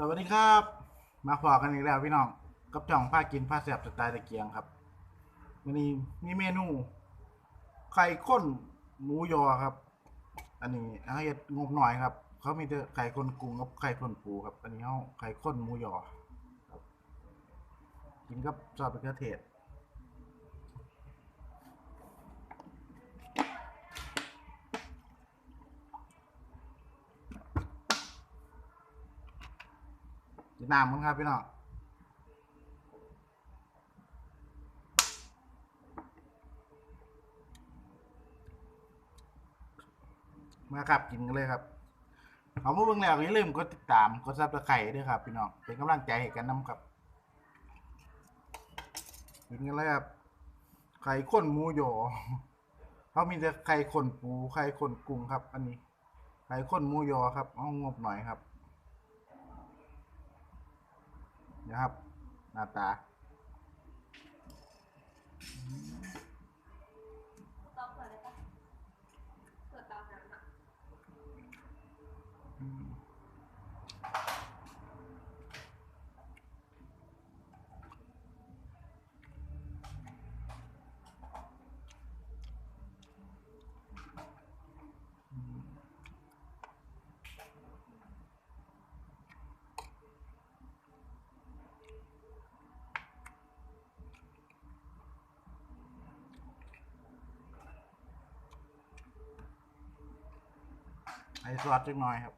สวัสดีครับ มาพอกันอีกแล้วพี่น้องกับจ่องผ้ากินผ้าแสบสไตล์ตะเกียงครับวันนี้มีเมนูไข่ข้นหมูยอครับ อันนี้เอาเฮ็ดงบหน่อยครับ เขามีแต่ไข่ข้นกุ้งกับไข่ข้นปูครับ อันนี้เขาไข่ข้นหมูยอครับกินกับซอสมะเขือเทศ น้ำมั้งครับพี่น้องมาครับกินกันเลยครับเอามาเบิ่งแล้วอย่าลืมกดติดตามกดซับสไครต์ด้วยครับพี่น้องเป็นกำลังใจให้กันนํครับกินกันเลยครับไข่ข้นหมูหยอเขามีแต่ไข่ข้นปูไข่ข้นกุ้งครับ อันนี้ไข่ข้นหมูยอครับเอางบหน่อยครับ นะครับ หน้าตา ตอบเปิดเลยปะเปิดตามนั้นอะ ไอ้ซอสจักหน่อยครับ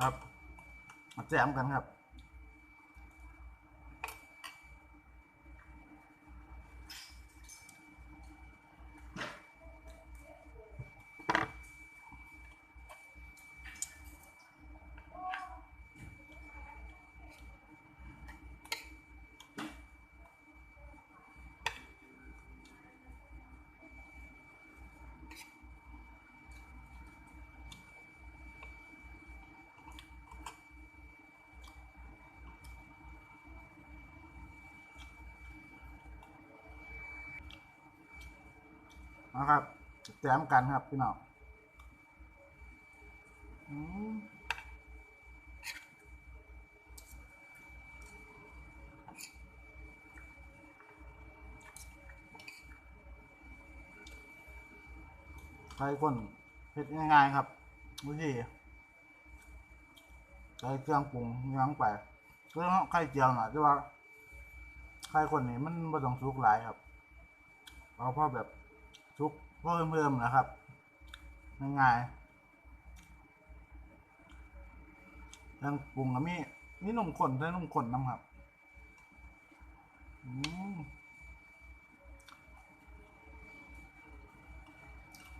ครับ มาแจมกันครับ นะครับแจมกันครับพี่น้องใครคนเผ็ดง่ายๆครับวิธีใส่เครื่องปรุงยั้งไปคืองไข่เจียวน่ะที่ว่าไข่คนนี้มันบ่ต้องสุกหลายครับ เอาพอแบบ ชุกเพิ่มเพิ่มๆนะครับง่ายๆยังปรุงกับมีมีนมข้นใส่นมข้นน้ำครับอืม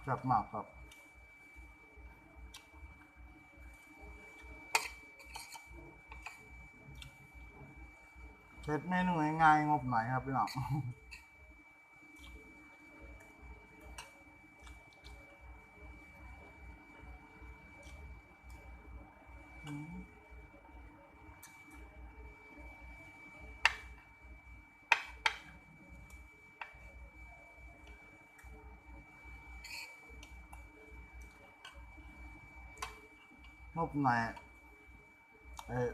แซ่บมากครับเช็ดเมนูง่ายๆงบหน่อยครับพี่น้อง งบหน่อยเออ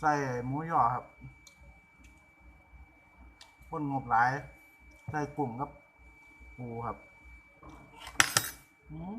ใส่หมูยอครับคนงบหลาย ใส่กลุ่มกับปูครับ อืม